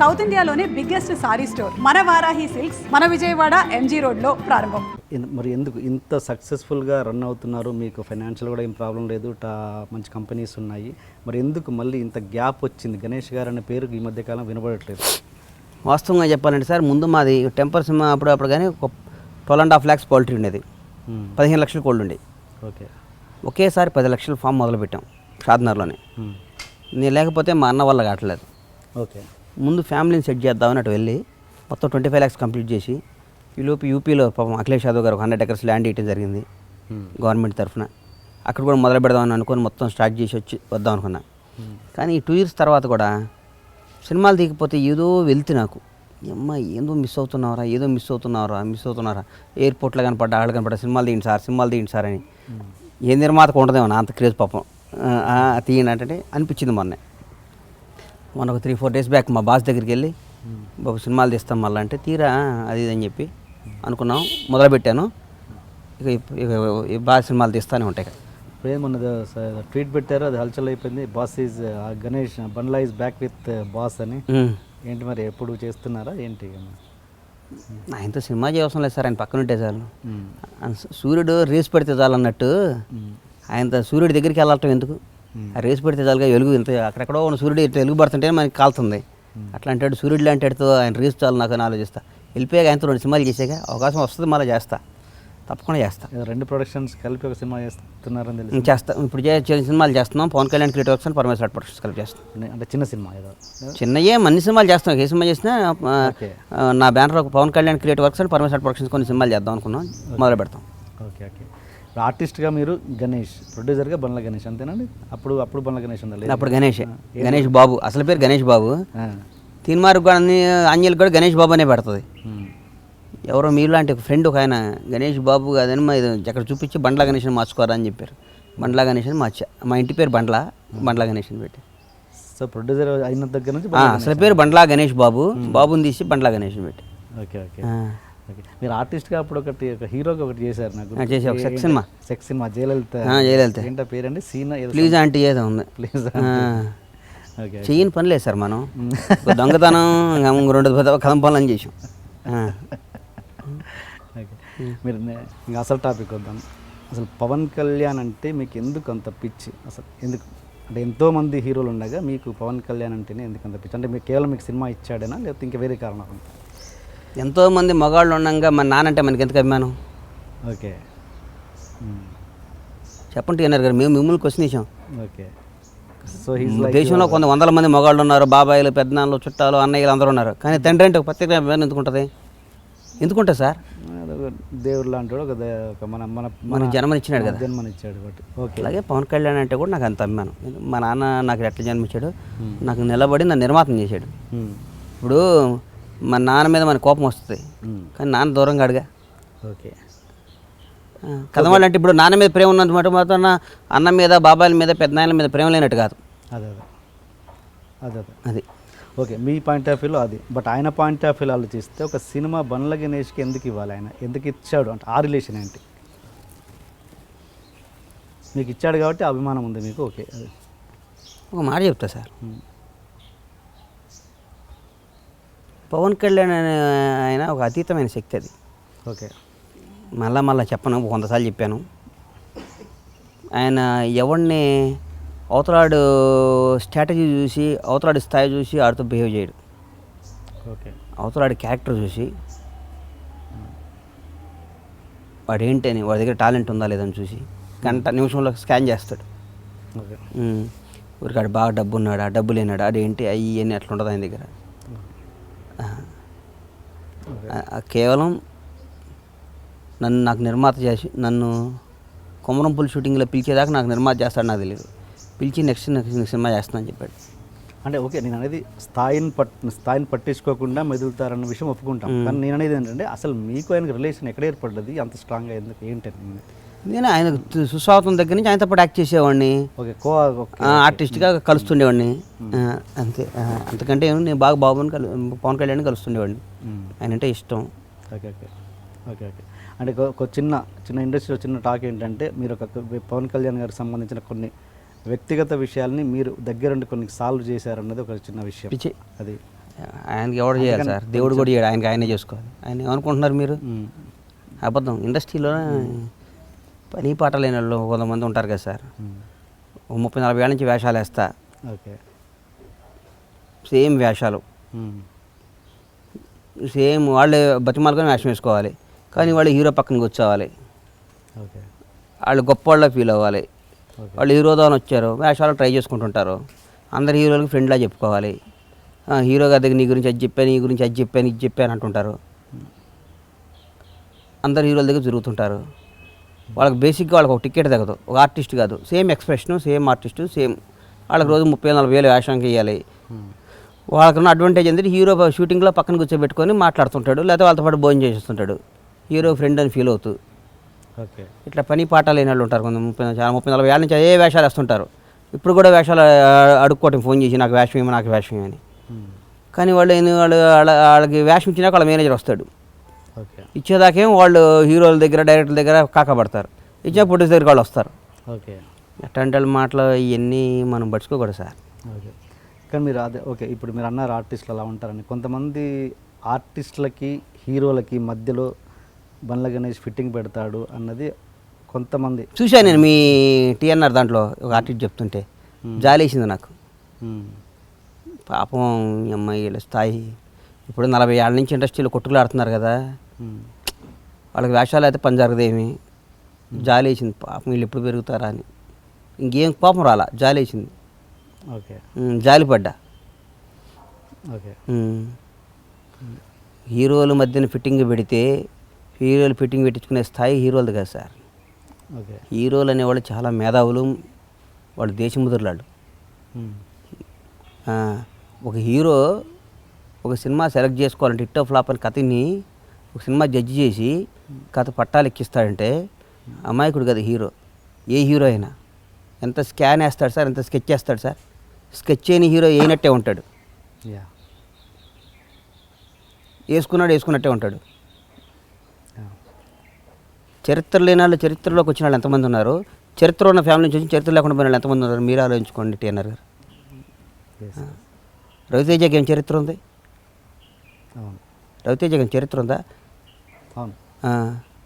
South ఇండియాలోనే biggest sorry store మన Varahi silks మన విజయవాడ ఎంజీ రోడ్లో ప్రారంభం. మరి ఎందుకు ఇంత సక్సెస్ఫుల్గా రన్ అవుతున్నారు? మీకు ఫైనాన్షియల్ కూడా ఏం ప్రాబ్లం లేదు టా మంచి కంపెనీస్ ఉన్నాయి. మరి ఎందుకు మళ్ళీ ఇంత గ్యాప్ వచ్చింది? గణేష్ గారు అనే పేరు ఈ మధ్య కాలం వినబడట్లేదు. వాస్తవంగా చెప్పాలంటే సార్ ముందు మాది టెంపర్ సినిమా అప్పుడు అప్పుడు కానీ ఒక twelve and half lakhs poultry ఉండేది. మ్మ్. పదిహేను లక్షలు కోళ్ళు ఉండేవి ఓకే. ఒకేసారి పది లక్షల ఫామ్ మొదలుపెట్టాం షాద్నగర్లోనే. మ్మ్. నేను లేకపోతే మా అన్న వల్ల కావట్లేదు. ఓకే. ముందు ఫ్యామిలీని సెట్ చేద్దామని అటు వెళ్ళి మొత్తం ట్వంటీ ఫైవ్ ల్యాక్స్ కంప్లీట్ చేసి ఈలోపు యూపీలో పాపం అఖిలేష్ యాదవ్ గారు ఒక హండ్రెడ్ ఎకర్స్ ల్యాండ్ ఇవ్వడం జరిగింది. గవర్నమెంట్ తరఫున. అక్కడ కూడా మొదలు పెడదామని అనుకొని మొత్తం స్టార్ట్ చేసి వచ్చి వద్దాం అనుకున్నా. కానీ ఈ టూ ఇయర్స్ తర్వాత కూడా సినిమాలు దిగిపోతే ఏదో వెళ్తే నాకు. అమ్మ ఏదో మిస్ అవుతున్నారా ఏదో మిస్ అవుతున్నారా మిస్ అవుతున్నారా ఎయిర్పోర్ట్లో కనపడ్డా ఆళ్ళు కనపడ్డా సినిమాలు తీయండి సార్ సినిమాలు తీయండి సార్ అని. ఏ నిర్మాతకు ఉండదేమో నా అంత క్రేజ్ పాపం. అంటే అనిపించింది మొన్నే. మొన్న ఒక త్రీ ఫోర్ డేస్ బ్యాక్ మా బాస్ దగ్గరికి వెళ్ళి బాబు సినిమాలు తీస్తాం మళ్ళీ అంటే తీరా అది ఇది అని చెప్పి అనుకున్నాం మొదలుపెట్టాను. ఇక ఇక ఈ బాగా సినిమాలు తీస్తానే ఉంటాయి ఇక. ఇప్పుడు ఏమన్నది ట్వీట్ పెట్టారు అది హల్చల్ అయిపోయింది. Boss is Ganesh Bandla is back with boss అని. ఏంటి మరి ఎప్పుడు చేస్తున్నారా ఏంటి? ఆయనతో సినిమా చేయవసరం లేదు సార్ ఆయన పక్కన ఉంటే చాలు. సూర్యుడు రేసు పెడితే చాలు అన్నట్టు. ఆయనతో సూర్యుడి దగ్గరికి వెళ్ళటం ఎందుకు? ఆ రేసు పెడితే చాలుగా వెలుగు ఇంత అక్కడెక్కడో ఉన్న సూర్యుడు ఇట్లా వెలుగు పడుతుంటే మనకి కాలుతుంది. అట్లా అంటాడు సూర్యుడు లాంటి వాడితో ఆయన రేసు చాలు నాకు ఆలోచిస్తా. వెళ్ళిపోయాక ఆయనతో రెండు సినిమాలు చేసాక అవకాశం వస్తుంది మళ్ళీ చేస్తా. తప్పకుండా చేస్తా. రెండు ప్రొడక్షన్స్ కలిపి ఒక సినిమా చేస్తున్నారని తెలిసి చేస్తా. ఇప్పుడు సినిమాలు చేస్తున్నాం. పవన్ కళ్యాణ్ క్రియేటివ్ వర్క్స్ అని పరమేశ్వర ప్రొడక్షన్స్ కలిపి చేస్తాం అంటే చిన్న సినిమా ఏదో. చిన్నయే అన్ని సినిమాలు చేస్తాం. ఏ సినిమా చేసినా నా బ్యానర్ ఒక పవన్ కళ్యాణ్ క్రియేటివ్ వర్క్స్ అని పరమేశ్వర ప్రొడక్షన్స్ కొన్ని సినిమాలు చేద్దాం అనుకున్నాం. మొదలు పెడతాం ఓకే ఓకే. ఆర్టిస్ట్గా మీరు గణేష్ ప్రొడ్యూసర్గా బండ్ల గణేష్ అంతేనండి? అప్పుడు అప్పుడు బండ్ల గణేష్ ఉండాలి అప్పుడు గణేష్. గణేష్ బాబు. అసలు పేరు గణేష్ బాబు. ఆ. తీన్మార్కు కూడా అన్ని అంజలికి కూడా గణేష్ బాబు అనే పెడుతుంది. ఎవరో మీలాంటి ఒక ఫ్రెండ్ ఒక ఆయన గణేష్ బాబు కాదని మా ఇది అక్కడ చూపించి బండ్ల గణేష్ మార్చుకోరా అని చెప్పారు. బండ్ల గణేష్ అని మార్చా. మా ఇంటి పేరు బండ్ల. బండ్ల గణేష్ అని పెట్టి. సో ప్రొడ్యూసర్ అయిన దగ్గర నుంచి అసలు పేరు బండ్ల గణేష్ బాబు. బాబుని తీసి బండ్ల గణేష్ పెట్టి. Okay okay. ఓకే. మీరు ఆర్టిస్ట్గా అప్పుడు ఒకటి ఒక హీరోకి ఒకటి చేశారు నాకు చేసా, ఒక sex సినిమా. Sex cinema Jayalalitha. జయలలిత. ఏంటో పేరండి? సీనా ప్లీజ్ ఆంటీ ఏదో ఉంది. ప్లీజ్ చెయ్యని పని లేదు సార్ మనం. దొంగతనం రెండు కథం పనులు అని చేసాం మీరు ఇంకా అసలు టాపిక్ వద్దాం. అసలు పవన్ కళ్యాణ్ అంటే మీకు ఎందుకు అంత పిచ్చి? అసలు ఎందుకు? అంటే ఎంతోమంది హీరోలు ఉండగా మీకు పవన్ కళ్యాణ్ అంటేనే ఎందుకు అంత పిచ్చి? అంటే మీకు కేవలం మీకు సినిమా ఇచ్చాడేనా? లేకపోతే ఇంకా వేరే కారణం ఉందా? ఎంతోమంది మగాళ్ళు ఉండగా మన నానంటే మనకి ఎందుకు అభిమానం? ఓకే. చెప్పండి అన్నారు గారు మేము మిమ్మల్ని క్వశ్చన్ ఇచ్చాం ఓకే. సో దేశంలో కొంత వందల మంది మగాళ్ళు ఉన్నారు బాబాయిలు పెద్దనాన్నలు చుట్టాలు అన్నయ్యలు అందరూ ఉన్నారు. కానీ తండ్రి అంటే ఒక ప్రత్యేక అభిమానం ఎందుకు ఉంటుంది ఎందుకుంటుంది సార్? దేవుడు లాంటి ఒక మన మన మనకి జన్మనిచ్చినాడు కదా. జన్మనిచ్చాడు ఓకే. అలాగే పవన్ కళ్యాణ్ అంటే కూడా నాకు అంత అభిమానం. మా నాన్న నాకు ఎట్లా జన్మించాడు? నాకు నిలబడి నన్ను నిర్మాతం చేశాడు. ఇప్పుడు మా నాన్న మీద మన కోపం వస్తుంది. కానీ నాన్న దూరంగా అడిగా. ఓకే. అంటే ఇప్పుడు నాన్న మీద ప్రేమ ఉన్నంత మాట మాత్రం నా అన్న మీద బాబాయిల మీద పెద్దనాయల మీద ప్రేమ లేనట్టు కాదు. అదే అదే. అదే అదే. అది. ఓకే మీ పాయింట్ ఆఫ్ వ్యూలో అది. బట్ ఆయన పాయింట్ ఆఫ్ వ్యూలో ఆలోచిస్తే ఒక సినిమా బండ్ల గణేష్కి ఎందుకు ఇవ్వాలి ఆయన? ఎందుకు ఇచ్చాడు అంటే ఆ రిలేషన్ ఏంటి? మీకు ఇచ్చాడు కాబట్టి అభిమానం ఉంది మీకు ఓకే అది. ఒక మాట చెప్తా సార్ మ్మ్. పవన్ కళ్యాణ్ అనే ఆయన ఒక అతీతమైన శక్తి అది. ఓకే. మళ్ళా మళ్ళీ చెప్పను వందసార్లు చెప్పాను. ఆయన ఎవరిని అవతలాడు స్ట్రాటజీ చూసి అవతలాడి స్థాయి చూసి ఆడితో బిహేవ్ చేయడు. ఓకే. అవతలాడి క్యారెక్టర్ చూసి వాడు ఏంటని వాడి దగ్గర టాలెంట్ ఉందా లేదని చూసి గంట నిమిషంలో స్కాన్ చేస్తాడు. ఊరికాడు బాగా డబ్బు ఉన్నాడా డబ్బు లేనాడా అదేంటి అయ్యి అని అట్లా ఉంటుంది ఆయన దగ్గర? కేవలం నన్ను నాకు నిర్మాత చేసి నన్ను కొమరంపుల్ షూటింగ్లో పిలిచేదాకా నాకు నిర్మాత చేస్తాడు నాకు తెలియదు పిలిచి నెక్స్ట్ నెక్స్ట్ సినిమా చేస్తానని చెప్పాడు. అంటే ఓకే నేను అనేది స్థాయిని పట్ స్థాయిని పట్టించుకోకుండా మెదులుతారన్న విషయం ఒప్పుకుంటాం. కానీ నేను అనేది ఏంటంటే అసలు మీకు ఆయనకు రిలేషన్ ఎక్కడ ఏర్పడ్డది అంత స్ట్రాంగ్గా ఎందుకు? ఏంటని నేను ఆయన సుస్వాగతం దగ్గర నుంచి ఆయనతో పాటు యాక్ట్ చేసేవాడిని. ఆర్టిస్ట్గా కలుస్తుండేవాడిని. అంతే. అంతకంటే నేను బాగా బాబుని కలు పవన్ కళ్యాణ్ కలుస్తుండేవాడిని. ఆయన అంటే ఇష్టం. Okay okay. Okay okay. అంటే ఒక- చిన్న చిన్న ఇండస్ట్రీలో చిన్న టాక్ ఏంటంటే మీరు ఒక పవన్ కళ్యాణ్ గారికి సంబంధించిన కొన్ని వ్యక్తిగత విషయాల్ని మీరు దగ్గరుండి కొన్ని సాల్వ్ చేశారన్నది ఒక చిన్న విషయం. అది. ఆయనకి ఎవడు చేయాలి సార్. దేవుడు కూడా చేయడు. ఆయనకి ఆయనే చేసుకోవాలి. ఆయన ఏమనుకుంటున్నారు మీరు. అబద్ధం. ఇండస్ట్రీలో పని పాట లేని వాళ్ళు కొంతమంది ఉంటారు కదా సార్. ముప్పై నలభై ఏళ్ళ నుంచి వేషాలు వేస్తా. ఓకే. సేమ్ వేషాలు. సేమ్ వాళ్ళే బతిమాలుకొని వేషం వేసుకోవాలి. కానీ వాళ్ళు హీరో పక్కన కూర్చోవాలి ఓకే. వాళ్ళు గొప్ప వాళ్ళ ఫీల్ అవ్వాలి వాళ్ళు హీరోతో వచ్చారు. వేషాలు ట్రై చేసుకుంటుంటారు. అందరు హీరోలకి ఫ్రెండ్లా చెప్పుకోవాలి. హీరో గారి దగ్గర నీ గురించి అది చెప్పాను నీ గురించి అది చెప్పాను ఇది చెప్పాను అంటుంటారు. అందరు హీరోల దగ్గర తిరుగుతుంటారు. వాళ్ళకి బేసిక్గా వాళ్ళకి ఒక టికెట్ తగ్గదు. ఒక ఆర్టిస్ట్ కాదు. Same expression same artist same వాళ్ళకి రోజు ముప్పై నలభై వేలు వేషానికి వేయాలి. వాళ్ళకున్న అడ్వాంటేజ్ ఏంటంటే హీరో షూటింగ్లో పక్కన కూర్చోబెట్టుకొని మాట్లాడుతుంటాడు లేకపోతే వాళ్ళతో పాటు భోజనం చేసేస్తుంటాడు. హీరో ఫ్రెండ్ అని ఫీల్ అవుతూ. ఓకే. ఇట్లా పని పాట లేని వాళ్ళు ఉంటారు కొంత ముప్పై చాలా ముప్పై నలభై ఏళ్ళ నుంచి అదే వేషాలు వేస్తుంటారు. ఇప్పుడు కూడా వేషాలు అడుక్కోవటం ఫోన్ చేసి నాకు వేషం ఏమో నాకు వేషం ఏమని మ్మ్. కానీ వాళ్ళు వాళ్ళు వాళ్ళ- వాళ్ళకి వేషం ఇచ్చినాక వాళ్ళ మేనేజర్ వస్తాడు. ఇచ్చేదాకేం వాళ్ళు హీరోల దగ్గర డైరెక్టర్ దగ్గర కాకపడతారు. ఇచ్చే ప్రొడ్యూసర్ దగ్గర వాళ్ళు వస్తారు. ఓకే. వాళ్ళ మాటలు ఇవన్నీ మనం పట్టుకోకూడదు సార్. ఓకే. కానీ మీరు అదే ఓకే ఇప్పుడు మీరు అన్నారు ఆర్టిస్టులు అలా ఉంటారని. కొంతమంది ఆర్టిస్టులకి హీరోలకి మధ్యలో బండ్ల గణేష్ ఫిట్టింగ్ పెడతాడు అన్నది కొంతమంది. చూశాను నేను మీ టీఎన్ఆర్ దాంట్లో ఒక ఆర్టిస్ట్ చెప్తుంటే. జాలేసింది నాకు. పాపం ఈ అమ్మాయిల స్థాయి. ఇప్పుడు నలభై ఏళ్ళ నుంచి ఇండస్ట్రీలో కొట్టుకులు ఆడుతున్నారు కదా. వాళ్ళకి వేషాలు అయితే పని జరగదేమి జాలేసింది పాపం వీళ్ళు ఎప్పుడు పెరుగుతారా అని. ఇంకేం పాపం రాలా జాలేసింది ఓకే. ఉమ్, జాలిపడ్డా ఓకే. హీరోల మధ్యన ఫిట్టింగ్ పెడితే హీరోలు ఫిట్టింగ్ పెట్టించుకునే స్థాయి హీరోలది కదా సార్. ఓకే. హీరోలు అనేవాళ్ళు చాలా మేధావులు వాళ్ళు. ఆ, ఒక హీరో ఒక సినిమా సెలెక్ట్ చేసుకోవాలంటే హిట్ ఫ్లాప్ అని కథని ఒక సినిమా జడ్జి చేసి కథ పట్టాలు ఎక్కిస్తాడంటే అమాయకుడు కదా హీరో. ఏ హీరో అయినా. ఎంత స్కాన్ వేస్తాడు సార్ ఎంత స్కెచ్ వేస్తాడు సార్? స్కెచ్ చేయని హీరో వేయనట్టే ఉంటాడు. యా. వేసుకున్నాడు వేసుకున్నట్టే ఉంటాడు. చరిత్ర లేని వాళ్ళు చరిత్రలోకి వచ్చిన వాళ్ళు ఎంతమంది ఉన్నారు? చరిత్ర ఉన్న ఫ్యామిలీ నుంచి వచ్చి చరిత్ర లేకుండా పోయిన వాళ్ళు ఎంతమంది ఉన్నారు? మీరు ఆలోచించుకోండి టీఎన్ఆర్ గారు. రవితేజకి ఏం చరిత్ర ఉంది? రవితేజకి ఏం చరిత్ర ఉందా? అవును. ఆ,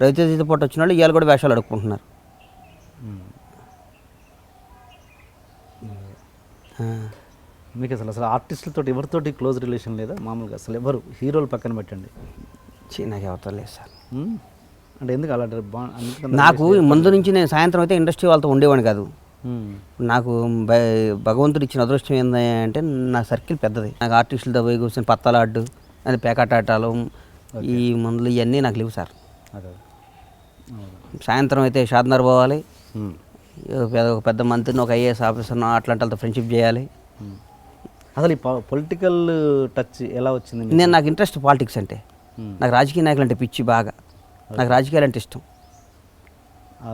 రవితేజతో పాటు వచ్చిన వాళ్ళు ఇవాళ కూడా వేషాలు అడుక్కుంటున్నారు. మీకు అసలు అసలు ఆర్టిస్టులతో ఎవరితోటి క్లోజ్ రిలేషన్ లేదా? మామూలుగా అసలు ఎవరు? హీరోలు పక్కన పెట్టండి. నాకు ఎవరితో లేదు సార్? అంటే ఎందుకు అలా నాకు ముందు నుంచి నేను సాయంత్రం అయితే ఇండస్ట్రీ వాళ్ళతో ఉండేవాడిని కాదు. నాకు భగవంతుడు ఇచ్చిన అదృష్టం ఏంది అంటే నా సర్కిల్ పెద్దది. నాకు ఆర్టిస్టులతో పోయి కూర్చొని పత్తలాడ్డు అది పేకాట ఆటాలు ఈ మందులు ఇవన్నీ నాకు లేవు సార్. సాయంత్రం అయితే షాద్నర్ పోవాలి. ఒక పెద్ద మంత్రిని ఒక ఐఏఎస్ ఆఫీసర్ను అట్లాంటి వాళ్ళతో ఫ్రెండ్షిప్ చేయాలి. అసలు ఈ పొలిటికల్ టచ్ ఎలా వచ్చింది? నేను నాకు ఇంట్రెస్ట్ పాలిటిక్స్ అంటే. నాకు రాజకీయ నాయకులు అంటే పిచ్చి బాగా. నాకు రాజకీయాలు అంటే ఇష్టం.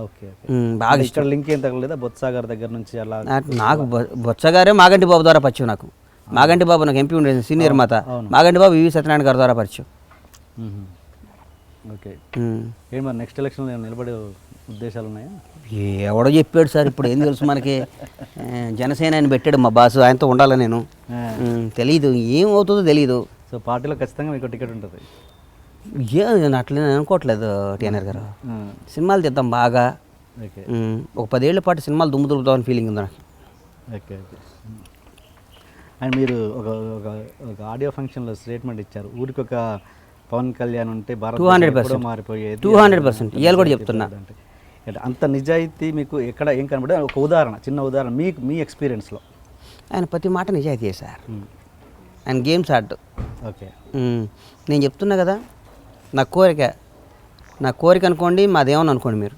ఓకే బాగా ఇష్టం. లింక్ ఏం తగలేదా? బొత్స గారి దగ్గర నుంచి అలా నాకు నాకు బొ- బొత్స గారే మాగంటి బాబు ద్వారా పరిచయం నాకు. మాగంటి బాబు నాకు ఎంపీ ఉండేది సీనియర్ మాత. మాగంటి బాబు వివి సత్యనారాయణ గారి ద్వారా పరిచయం. ఓకే. ఏంటి మరి నెక్స్ట్ ఎలక్షన్లో నిలబడే ఉద్దేశాలు ఉన్నాయా? ఎవడో చెప్పాడు సార్ ఇప్పుడు ఏం తెలుసు మనకి. జనసేన ఆయన పెట్టాడు మా బాసు ఆయనతో ఉండాలి నేను? తెలీదు ఏం అవుతుందో తెలీదు. సో పార్టీలో ఖచ్చితంగా మీకు టికెట్ ఉంటుంది. ఏ నేను అట్లా నేను అనుకోవట్లేదు టీఎన్ఆర్ గారు. సినిమాలు తీద్దాం బాగా. ఒక పదేళ్ళ పాటు సినిమాలు దుమ్ము దులుపుతామని ఫీలింగ్ ఉంది నాకు. Okay okay. అండ్ మీరు ఒక ఒక ఒక ఆడియో ఫంక్షన్లో స్టేట్మెంట్ ఇచ్చారు. ఊరికి ఒక పవన్ కళ్యాణ్ ఉంటే భారత్ 200% మారిపోయేది 200% ఇవాళ కూడా చెప్తున్నా. అంత నిజాయితీ మీకు ఎక్కడ ఏం కనబడే ఒక ఉదాహరణ చిన్న ఉదాహరణ. మీకు మీ ఎక్స్పీరియన్స్లో. ఆయన ప్రతి మాట నిజాయితీ సార్. ఆయన గేమ్స్ ఆడు ఓకే. మ్మ్. నేను చెప్తున్నా కదా నా కోరిక నా కోరిక అనుకోండి మాదేమని అనుకోండి మీరు.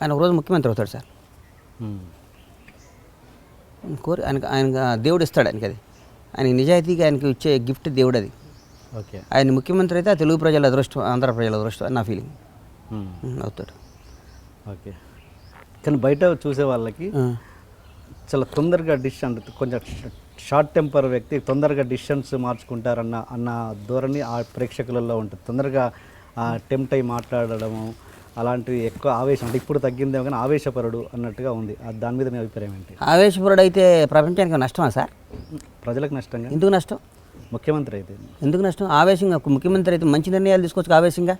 ఆయన ఒకరోజు ముఖ్యమంత్రి అవుతాడు సార్. కోరి ఆయనకు ఆయన దేవుడు ఇస్తాడు ఆయనకి అది. ఆయనకి నిజాయితీగా ఆయనకి ఇచ్చే గిఫ్ట్ దేవుడు అది. ఆయన ముఖ్యమంత్రి అయితే ఆ తెలుగు ప్రజల అదృష్టం ఆంధ్ర ప్రజల అదృష్టం అని నా ఫీలింగ్ అవుతాడు ఓకే. కానీ బయట చూసే వాళ్ళకి. చాలా తొందరగా డిసిషన్ కొంచెం షార్ట్ టెంపర్ వ్యక్తి తొందరగా డిసిషన్స్ మార్చుకుంటారన్న అన్న ధోరణి ఆ ప్రేక్షకులలో ఉంటుంది. తొందరగా టెంప్ట్ అయి మాట్లాడడము అలాంటివి ఎక్కువ ఆవేశం అంటే ఇప్పుడు తగ్గిందేమో కానీ ఆవేశపరుడు అన్నట్టుగా ఉంది. దాని మీద మీ అభిప్రాయం ఏంటి? ఆవేశపరుడు అయితే ప్రపంచానికి నష్టమా సార్? ప్రజలకు నష్టంగా? ఎందుకు నష్టం? ముఖ్యమంత్రి అయితే. ఎందుకు నష్టం? ఆవేశంగా. ముఖ్యమంత్రి అయితే మంచి నిర్ణయాలు తీసుకోవచ్చు ఆవేశంగా.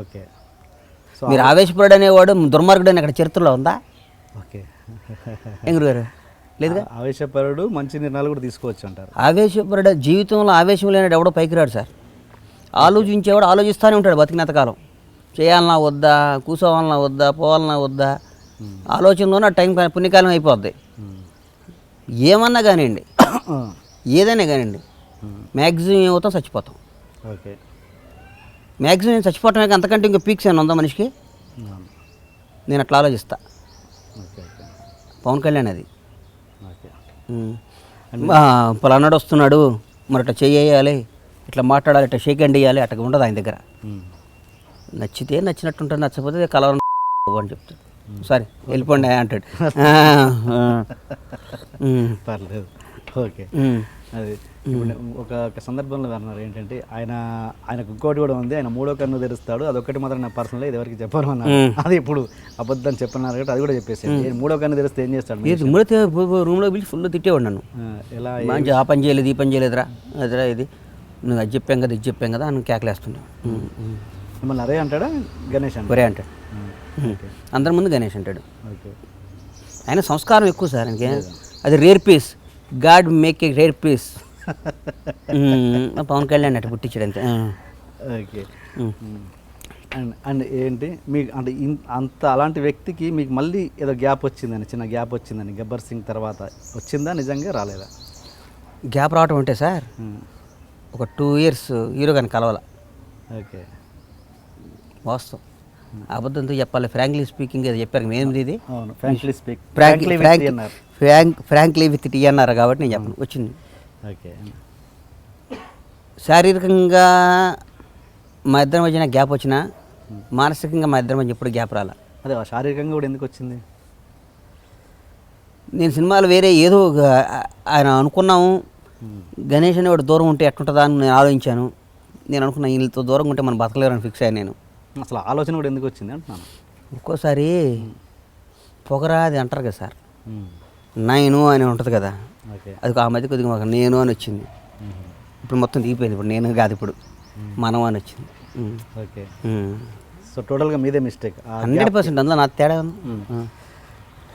ఓకే. సో మీరు ఆవేశపరుడు అనేవాడు దుర్మార్గుడు అని అక్కడ చరిత్రలో ఉందా? ఓకే. ఏం గురుగారు లేదుగా? ఆవేశపరుడు మంచి నిర్ణయాలు కూడా తీసుకోవచ్చు అంటారు. ఆవేశపరుడు జీవితంలో ఆవేశం లేనివాడు ఎవడో పైకి రాడు సార్. ఆలోచించేవాడు ఆలోచిస్తూనే ఉంటాడు బతికినంత కాలం. చేయాలన్నా వద్దా కూర్చోవాలన్నా వద్దా పోవాలన్నా వద్దా. ఆలోచనలోనే టైం పుణ్యకాలం అయిపోద్ది. ఏమన్నా కానివ్వండి. ఏదైనా కానివ్వండి. మ్యాక్సిమం ఏమవుతాం చచ్చిపోతాం. ఓకే. మ్యాక్సిమం చచ్చిపోవటమే అంతకంటే ఇంకా పీక్స్ ఏమైనా ఉందా మనిషికి. నేను అట్లా ఆలోచిస్తా. పవన్ కళ్యాణ్ అది. పలానాడు వస్తున్నాడు మరి ఇట్లా చేయాలి ఇట్లా మాట్లాడాలి ఇట్లా షేక్ హ్యాండ్ ఇవ్వాలి అట్లా ఉండదు ఆయన దగ్గర. నచ్చితే నచ్చినట్టు ఉంటుంది నచ్చకపోతే కలవరం అని చెప్తాడు. సారీ వెళ్ళిపోండి అంటాడు. పర్లేదు. ఓకే. అది. ఇప్పుడు ఒక సందర్భంలో అన్నారు ఏంటంటే ఆయన ఆయనకు ఇంకోటి కూడా ఉంది ఆయన మూడో కన్ను తెరుస్తాడు అదొకటి మాత్రం నా పర్సనల్ ఇది ఎవరికి చెప్పను అన్నారు. అది ఇప్పుడు అబద్ధం చెప్పన్నారు కాబట్టి అది కూడా చెప్పేసి మూడో కన్ను తెరిస్తే ఏం చేస్తాడు ముడితే రూమ్లో పిలిచి ఫుల్ తిట్టేవాడు నన్ను. ఎలా మంచి ఆ పని చేయలేదు ఈ పని చేయలేదురా అదిరా ఇది. నువ్వు అది చెప్పాం కదా ఇది చెప్పాం కదా అని కేకలేస్తుండే. మిమ్మల్ని అరే అంటాడా? గణేష్ ఒరే అంటాడు. అందరి ముందు గణేష్ అంటాడు. ఓకే. ఆయన సంస్కారం ఎక్కువ సార్ ఆయనకి. అది rare piece. God make a rare piece Pawan Kalyan అట్టు పుట్టించాడు అంతే. ఓకే. అండ్ అండ్ ఏంటి మీకు అంటే అంత అలాంటి వ్యక్తికి మీకు మళ్ళీ ఏదో గ్యాప్ వచ్చిందని చిన్న గ్యాప్ వచ్చిందని గబ్బర్ సింగ్ తర్వాత వచ్చిందా నిజంగా రాలేదా? గ్యాప్ రావటం అంటే సార్. ఒక టూ ఇయర్స్ హీరో కానీ కలవాల. ఓకే. వాస్తవం. అబద్ధంతో చెప్పాలి. ఫ్రాంక్లీ స్పీకింగ్ అది చెప్పారు. ఏంది ఇది? అవును. Frankly speak frank frankly frank with T అన్నారు. కాబట్టి నేను చెప్పను. వచ్చింది. ఓకే. శారీరకంగా మా ఇద్దరి మధ్యన గ్యాప్ వచ్చినా మానసికంగా మా ఇద్దరి మధ్య ఎప్పుడు గ్యాప్ రాల? అదే శారీరకంగా కూడా ఎందుకు వచ్చింది? నేను సినిమాలు వేరే ఏదో ఆయన అనుకున్నాము. గణేష్ అనేవాడు దూరం ఉంటే ఎట్టుంటుందా అని నేను ఆలోచించాను. నేను అనుకున్నా వీళ్ళతో దూరంగా ఉంటే మనం బతకలేరని ఫిక్స్ అయ్యాను నేను. అసలు ఆలోచన కూడా ఎందుకు వచ్చింది అంటున్నాను? ఒక్కోసారి పొగరా అది అంటారు కదా సార్. నేను అని ఉంటుంది కదా. అది ఆ మధ్య కొద్దిగా మాకు నేను అని వచ్చింది. ఇప్పుడు మొత్తం దిగిపోయింది. ఇప్పుడు నేను కాదు ఇప్పుడు. మనం అని వచ్చింది. ఓకే. సో టోటల్గా మీదే మిస్టేక్. హండ్రెడ్ పర్సెంట్ అందులో నా తేడా ఉంది.